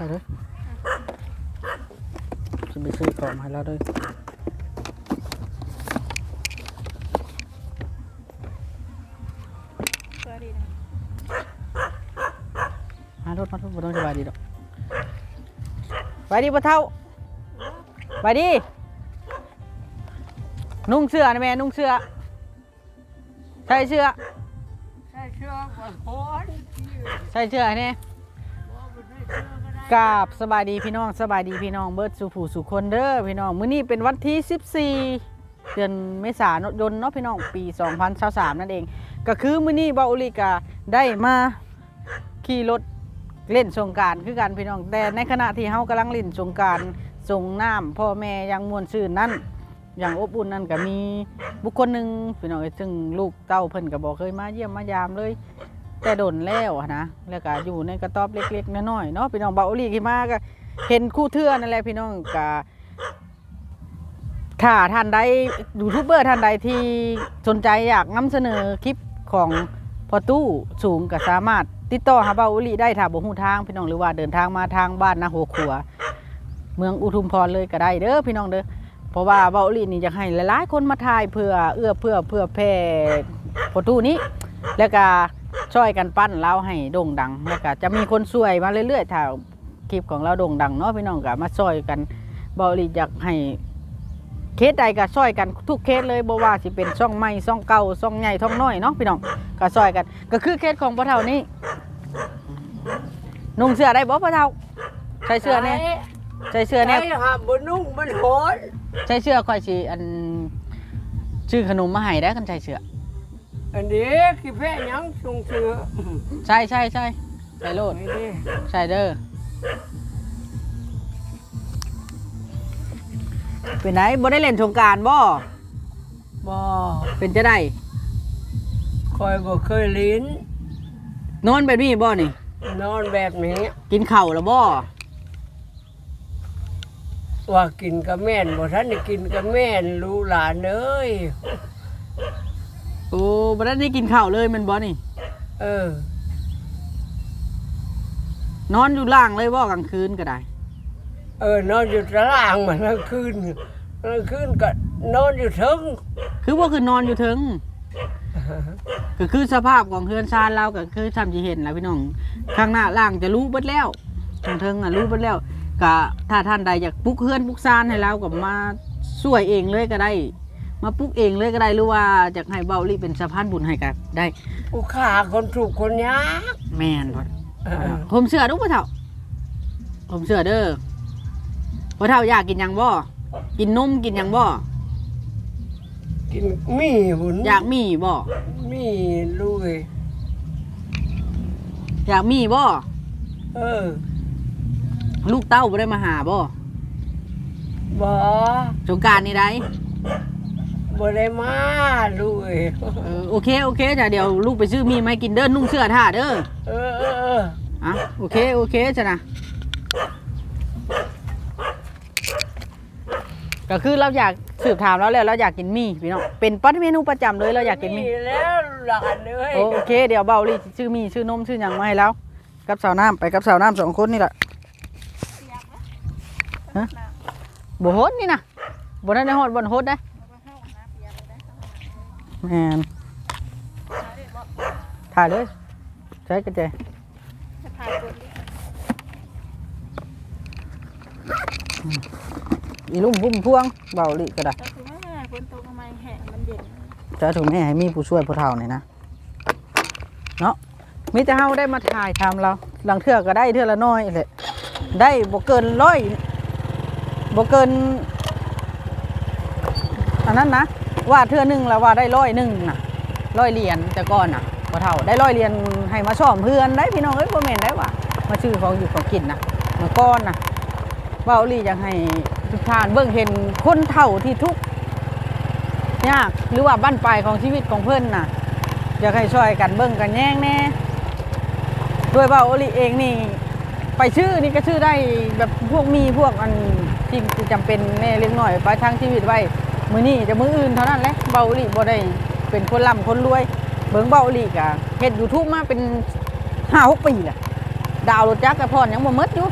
ไปเลยจะไปซื้อของให้เราด้วยสวัสดีนะมารถมารถบ่ต้องสบายดีดอกไปดีปะเท่าไปดี นุ่งเสื้อนะแม่นุ่งเสื้อใส่เสื้อใช่เชื่อก่อนคนใส่เสื้อเนี่ย กราบสบายดีพี่น้องสบายดีพี่น้องเบิร์ดสุผูสุคนเด้อพี่น้องมื้อนี้เป็นวันที่ 14 เดือนเมษายนเนาะพี่น้องปี 2023นั่นเอง ก็คือมื้อนี้เบาอุลิกาได้มาขี่รถเล่นสงการคือกันพี่น้องแต่ในขณะที่เฮากำลังเล่นสงการส่งน้ำพ่อแม่ยังมวนซื่นนั่นอย่างอบอุ่นนั่นก็มีบุคคลหนึ่งพี่น้องซึ่งลูกเต้าเพิ่นก็บอกเคยมาเยี่ยมมายามเลย แต่โดนแล้วอะนะแล้วก็อยู่ในกระต๊อบเล็กๆน้อยๆเนาะพี่น้องเบาอุลีขึ้นมาก็เห็นคู่เทื่อนั่นแหละพี่น้องก็ถ้าท่านใดยูทูบเบอร์ท่านใดที่สนใจอยากนำเสนอคลิปของพอตู้สูงก็สามารถติดต่อหาเบาอุลีได้ถ้าบ่ฮู้ทางพี่น้องหรือว่าเดินทางมาทางบ้านนาหัวขัว เมืองอุทุมพรเลยก็ได้เด้อพี่น้องเด้อเพราะว่าเบาอุลีนี่อยากให้หลายๆคนมาถ่ายเพื่อเอื้อเพื่อเพื่อแพร่พอตู้นี้ แล้วก็ ช่วยกันปั้นเราให้โด่งดังแล้วก็จะมีคนช่วยมาเรื่อยๆถ้าคลิปของเราโด่งดังเนาะพี่น้องก็มาช่วยกันบริอยากให้เคสใดก็ช่วยกันทุกเคสเลยบ่ว่าสิเป็นช่องใหม่ช่องเก่าช่องใหญ่ช่องน้อยเนาะพี่น้องก็ช่วยกัน ก็คือเคสของพ่อเฒ่านี่นุ่งเสื้อได้บ่พ่อเฒ่าใส่เสื้อเนี่ยใส่เสื้อเนี่ยใช่หาบนนุ่งมันโหดใส่เสื้อค่อยสิอันชื่อขนมมาให้ได้กันใส่เสื้อ อันนี้ขี้แพ้ยังทรงเสือใช่ใช่ใช่ใส่โลดไม่ได้ใช่เด้อเป็นไหนบ่ได้เล่นสงกรารบ่บ่เป็นจะได้คอยบ่เคยลิ้น นอนแบบนี้บ่นี่ นอนแบบนี้กินข้าวแล้วบ่ว่ากินกับแม่นบ่ทันได้กินกับแม่นรู้หลานเอ้ย โอ้บ่ได้กินข้าวเลยแมันบ่นี่ เออ นอนอยู่ล่างเลยบ่กลางคืนก็ได้ เออนอนอยู่ตารางมันกลางคืนกลางคืนก็นอนอยู่เทึงคือบ่คือนอนอยู่เทิงก็คือสภาพของเฮือนซานเราก็คือทำสิเห็นแหล้วพี่น้องข้างหน้าล่างจะรู้เบิดแล้วทางเทิงอะรู้เบิดแล้วก็ถ้าท่านใดอยากปลุกเฮือนปลุกซานให้เราก็มาช่วยเองเลยก็ได้ มาปลุกเองเลยก็ได้หรือว่าอยากให้เบาลี่เป็นสะพานบุญให้ก็ได้ผู้ขาคนถูกข์คนยากแม่นพอเออผมเสือดูพ่อเฒ่า ผมเสือเด้อพ่อเฒ่าอยากกินหยังบ่กินนมกินหยังบ่กินมีหุ่นอยากมีบ่มีลุยอยากมีบ่เออ ลูกเต้าบ่ได้มาหาบ่บ่สงกรารนี่ได้ บ่ได้มาลุยเออโอเคโอเคจ้ะเดี๋ยวลูกไปซื้อมีมาให้กินเด้อนุ่งเสื้อท่าเด้อเออเออเอออะโอเคโอเคจ้ะนะก็คือเราอยากสืบถามเราแล้วเราอยากกินมีพี่น้องเป็นปัจเมนูประจำเลยเราอยากกินมีแล้วหลานเอ้ยโอเคเดี๋ยวเบาลีชื่อมีชื่อนมชื่อหยังมาให้แล้วกับสาวน้ำไปกับสาวน้ำสองคนนี่แหละเสียงนะฮะบโฮดนี่นะบนนั้นในฮอดบนโฮดได้ แมนเอาดิบอกถ่ายเลยใช้กระเจจะถ่ายคนดิอีลุ่มพุ่มพวงเบาลีก็ได้ก็คือไม่ไม่ฝนตกทำไมแห้งมันเย็นจะถูกแม่ให้มีผู้ช่วยผู้เฒ่าหน่อยนะเนาะมิจะเฮาได้มาถ่ายทำเราหลังเทือกก็ได้เทือละน้อยเลยได้บ่เกินร้อยบ่เกินอันนั้นนะ ว่าเทือหนึงแล้วว่าได้ร้อยหนึ่งนะร้อยเหรียญแต่ก่อนน่ะพอเฒ่าได้ร้อยเหรียญให้มาซ่อมเพื่อนได้พี่น้องเอ้ยบ่แม่นได้ว่ามาซื้อของอยู่ของกินนะเมื่อก่อนน่ะเว้าลี่อยากให้ทุกท่านเบิ่งเห็นคนเฒ่าที่ทุกข์ยากหรือว่าบ้านปลายของชีวิตของเพื่อนน่ะอยากให้ช่วยกันเบิ่งกันแย่งแน่ด้วยว่าโอลิเองนี่ไปชื่อนี่ก็ชื่อได้แบบพวกมีพวกอันที่ที่จำเป็นแน่เล็กน้อยไปทางชีวิตไว้ มือนี้จะมืออื่นเท่านั้นแหละเบาอลิบ่ได้เป็นคนร่ำคนรวย เบิ่งเบาอลิกะเฮ็ดยูทูบมาเป็นห้าหกปีแหละดาวรถจักรกระพรยังบ่หมดอยู่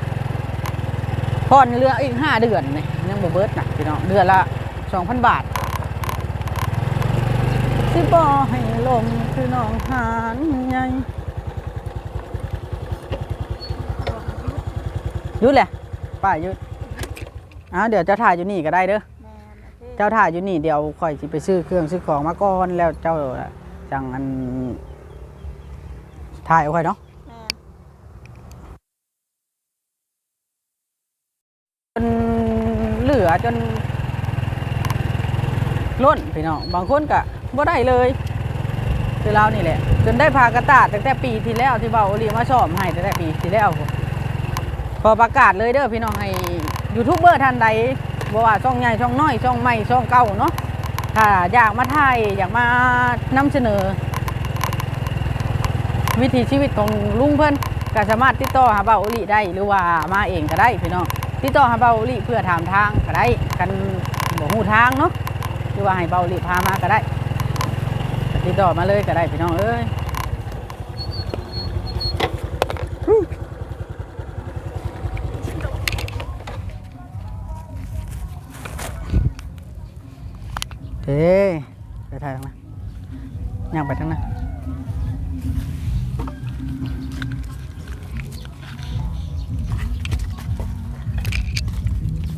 ผ่อนเรืออีกห้าเดือนนี่ยังบ่เบิดนะพี่น้องเดือนละสองพันบาทสิบ่ให้ลมคือน้องหานใหญ่ยุดแหละป้าหยุดอ้าวเดี๋ยวจ้าถ่ายอยู่นี่ก็ได้เด้อ เจ้าถ่ายอยู่นี่เดี๋ยวค่อยสิไปซื้อเครื่องซื้อของมาก่อนแล้วเจ้าจังอันถ่ายเอาไว้เนาะแม่นจนเหลือจนล้นพี่น้องบางคนก็บ่ได้เลยคือเรานี่แหละ จนได้พากระตาดตั้งแต่ปีที่แล้วที่เบาโอลีมาชอบให้ตั้งแต่ปีที่แล้วพอประกาศเลยเด้อพี่น้องให้ยูทูบเบอร์ท่านใด บ่ว่าช่องใหญ่ช่องน้อยช่องใหม่ช่องเก่าเนาะถ้าอยากมาถ่ายอยากมานำเสนอ วิถีชีวิตของลุงเพิ่อนก็สามารถติดต่อหาเบาโอลีได้หรือว่ามาเองก็ได้พี่น้องติดต่อหาเบาหลีเพื่อถามทางก็ได้กันบอกหูทางเนาะหรือว่าให้เบาหลีพามาก็ได้ ติดต่อมาเลยก็ได้พี่น้องเอ้ย เฮ้ไปถ่ายทางนั้นย่างไปทางนั้น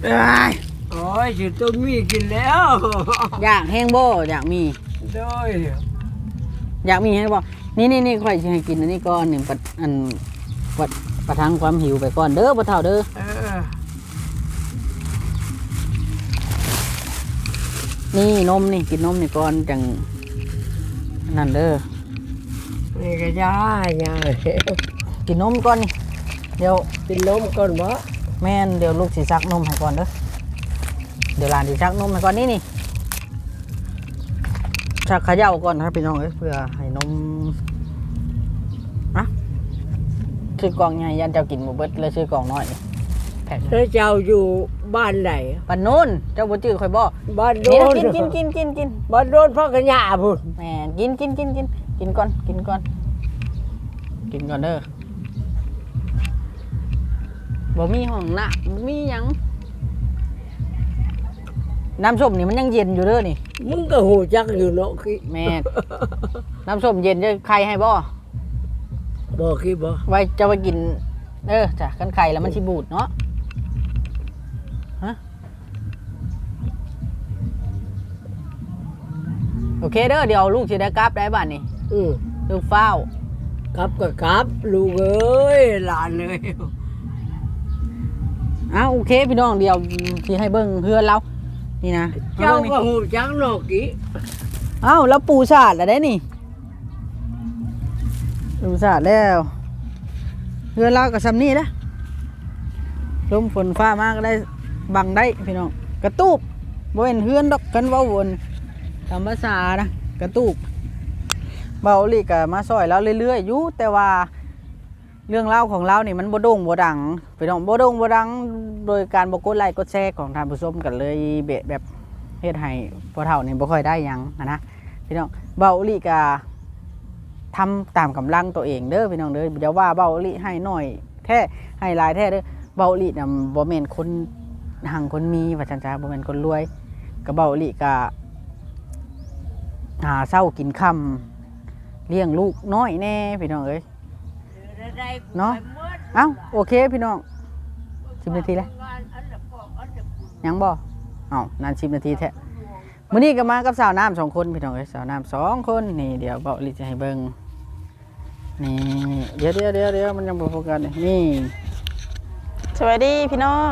เอ้ยโอ้ยสิต้นมีกินแล้วอยากแห้งบ่อยากมี โดยอยากมีให้บอกนี่นี่นี่ค่อยจะให้กินอันนี้ก่อนหนึ่งปัดอันปัดประทังความหิวไปก่อนเด้อพ่อเฒ่าเด้อเออ นี่นมนี่กินนมนี่ก่อนจังนั่นเด้อนี่ก็ยายากินนมก่อนนี่เดี๋ยวกินนมก่อนบ่แม่นเดี๋ยวลูกสิซักนมให้ก่อนเด้อเดี๋ยวหลานสิซักนมให้ก่อนนี่นี่ชักเขย่าก่อนครับพี่น้องเอ้ยเพื่อให้นมอะซื้อกล่องใหญ่ยันเจ้ากินหมูเบิดเลยซื้อกล่องน้อย แพ็คแล้วเจ้าอยู่บ้านไหนปันนู้นเจ้าบ่จื้อค่อยบ่บ้านโดนี่นนะกินกินกินกินกินบ้านโดนพ่อกระยาพุ่นแหม่กินกินกินกินกินก่อนกินก่อน กินก่อนเด้อบ่มีห้องน้ำบ่มีหยังน้ำส้มนี่มันยังเย็นอยู่เด้อนี่ มึงก็หูจักอยู่เนาะคิแม่น้ำส้มเย็นจะใครให้บ่บ่คิดบ่ไว้จะไปกิน เออจ้ะกันไข่แล้วมันสิบูดเนาะ โอเคเด้อเดี๋ยวลูกสิได้กลับได้บ้านนี่อือลูกเฝ้าวกลับก็กลับ ลูกเอ้ยหลานเลย อ้าวโอเคพี่น้องเดี๋ยวที่ให้เบิ้งเพื่อนเรานี่นะเจ้าบิ่งนี่ก็หูจักเนาะกิอ้าวแล้วปูสาดแล้วได้นี่ปูสาดแล้วเพื่อนเรากับซัมนี่ละลมฝนฟ้ามาก็ได้บังได้พี่น้องกระตูบบ่เป็นเพื่อนดอกกันเว้าวน ตามภาษานะกระตูบเบาลีกมาซอยเราเรื่อยๆอยู่แต่ว่าเรื่องเล่าของเรานี่มันบดงบดังพี่น้องบดงบดังโดยการบกดไลค์กดแชร์ของทานผู้ชมกันเลยเบะแบบเฮ็ดให้พอเฒ่านี่บ่ค่อยได้ยังอะนะพี่น้องเบาลีก็ทำตามกำลังตัวเองเด้อพี่น้องเด้ออย่าว่าเบาลีให้หน้อย แท้ให้หลายแท้เด้อเบาลีน่ะบ่แม่นคนหังคนมีว่าซั่นจ้าบ่แม่นคนรวยก็เบาลีก็ หาเช้ากินค่ำเลี้ยงลูกน้อยแน่พี่น้องเอ้ยเนาะเอ้าโอเคพี่น้องสิบนาทีแล้วยังบ่เอ้านานสิบนาทีแท้มื้อนี้ก็มากับสาวน้ำสองคนพี่น้องเอ้ยสาวน้ำสองคนนี่เดี๋ยวเบาลิจะให้เบิ่งนี่เดี๋ยวเดี๋ยวเดี๋ยวเดี๋ยวมันยังบ่โฟกัสนี่นี่สวัสดีพี่น้อง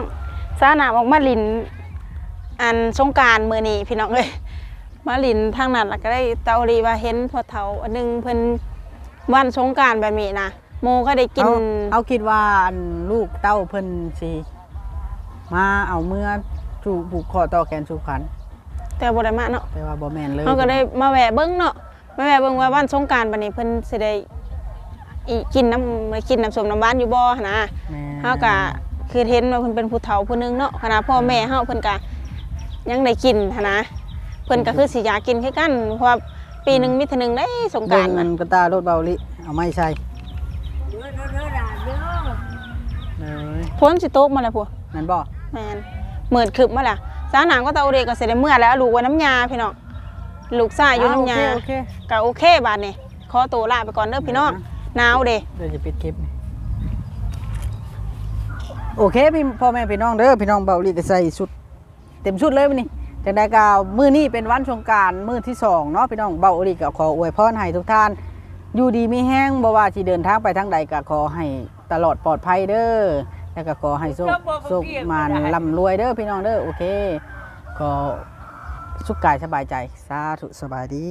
สาหนามออกมาลินอันสงการมือนี้พี่น้องเอ้ย มาลินทางนั้นแล้วก็ได้เตารีว่าเห็นพอเฒ่าอันหนึงเพิ่นวันสงกรารแบบนี้นะโมก็ได้กินเอาเอาคิดว่าอันลูกเต้าเพิ่นสิมาเอาเมื่อสู่ผูกคอต่อแขนสู่ขัน แต่บ่ได้มาเนาะแต่ว่าบ่แม่นเลยเฮาก็ได้มาแวะเบิ่งเนาะมาแวะเบิ่งว่าวันสงกรารบัดนี้เพิ่นสิได้อีกินน้ำมากินน้ำส้มน้ำหวานอยู่บ่หั่นนะ แม่นเฮาก็คือเห็นว่าเพิ่นเป็นผู้เฒ่าผู้หนึงเนาะขณะพ่อแม่เฮาเพิ่นก็ยังได้กินหั้นนะ เพิ่นก็คือสิอยากกินคือกันเพราะว่าปีหนึงมีเท่านึงได้สงกเบิ่รางรอันกระตารถเบาลิเอาไม้ใส่เด้อเด้อเด้อหลานเด้อเลยฝนสิตกมาแล้วพวกฮนั่นบ่แมนเหมือนคึบมาละสาหนามก็เตาเรก็เสร็จเมื่อแล้วลูกไว้น้ำยาพี่น้องลูกซ่าอยู่น้ำยาโอเค ก็โอเคบาดนี่ขอตัวลาไปก่อนเด้อพี่น้องหนาวเด้โอเคเดี๋ยวจะปิดคลิปนี่โอเคพี่พ่อแม่พี่น้องเด้อพี่น้องเบาลีก็ใส่ชุด เต็มชุดเลยวันนี้ จังได้กามือนี้เป็นวันสงกรารมือที่สองเนาะพี่น้องเบาลีก็ขออวยพรให้ทุกท่าน อยู่ดีมีแห้งบ่ว่าสิเดินทางไปทางใดก็ขอให้ตลอดปลอดภัยเด้อแล้วก็ขอให้โชคโชคมันร่ำรวยเด้อพี่น้องเด้อโอเค ก็สุขกายสบายใจสาธุสบายดี